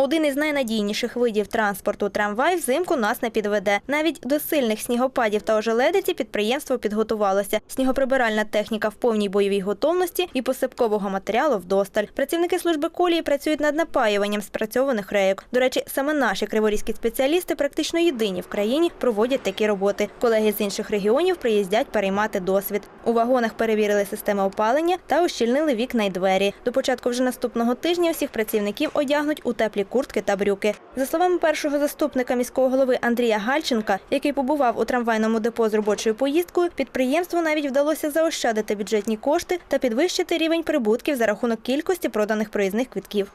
Один із найнадійніших видів транспорту трамвай взимку нас не підведе. Навіть до сильних снігопадів та ожеледиці підприємство підготувалося. Снігоприбиральна техніка в повній бойовій готовності і посипкового матеріалу вдосталь. Працівники служби колії працюють над напаюванням спрацьованих рейок. До речі, саме наші криворізькі спеціалісти практично єдині в країні проводять такі роботи. Колеги з інших регіонів приїздять переймати досвід. У вагонах перевірили системи опалення та ущільнили вікна й двері. До початку вже наступного тижня всіх працівників одягнуть у теплі куртки та брюки. За словами першого заступника міського голови Андрія Гальченка, який побував у трамвайному депо з робочою поїздкою, підприємству навіть вдалося заощадити бюджетні кошти та підвищити рівень прибутків за рахунок кількості проданих проїзних квитків.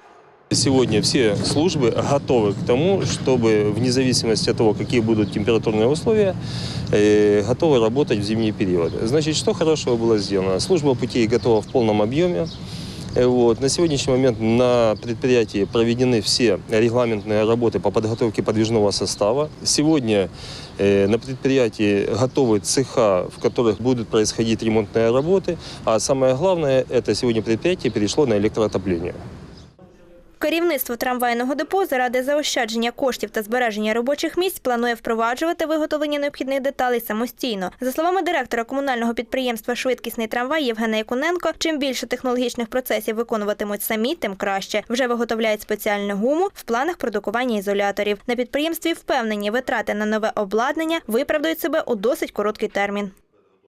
Сегодня все службы готовы к тому, чтобы вне зависимости от того, какие будут температурные условия, э, готовы работать в зимний период. Значит, что хорошего было сделано? Служба путей готова в полном объеме. Э, Вот. На сегодняшний момент на предприятии проведены все регламентные работы по подготовке подвижного состава. Сегодня э, на предприятии готовы цеха, в которых будут происходить ремонтные работы. А самое главное, это сегодня предприятие перешло на электроотопление. Керівництво трамвайного депо заради заощадження коштів та збереження робочих місць планує впроваджувати виготовлення необхідних деталей самостійно. За словами директора комунального підприємства Швидкісний трамвай Євгена Якуненко, чим більше технологічних процесів виконуватимуть самі, тим краще. Вже виготовляють спеціальну гуму в планах продукування ізоляторів. На підприємстві впевнені, витрати на нове обладнання виправдають себе у досить короткий термін.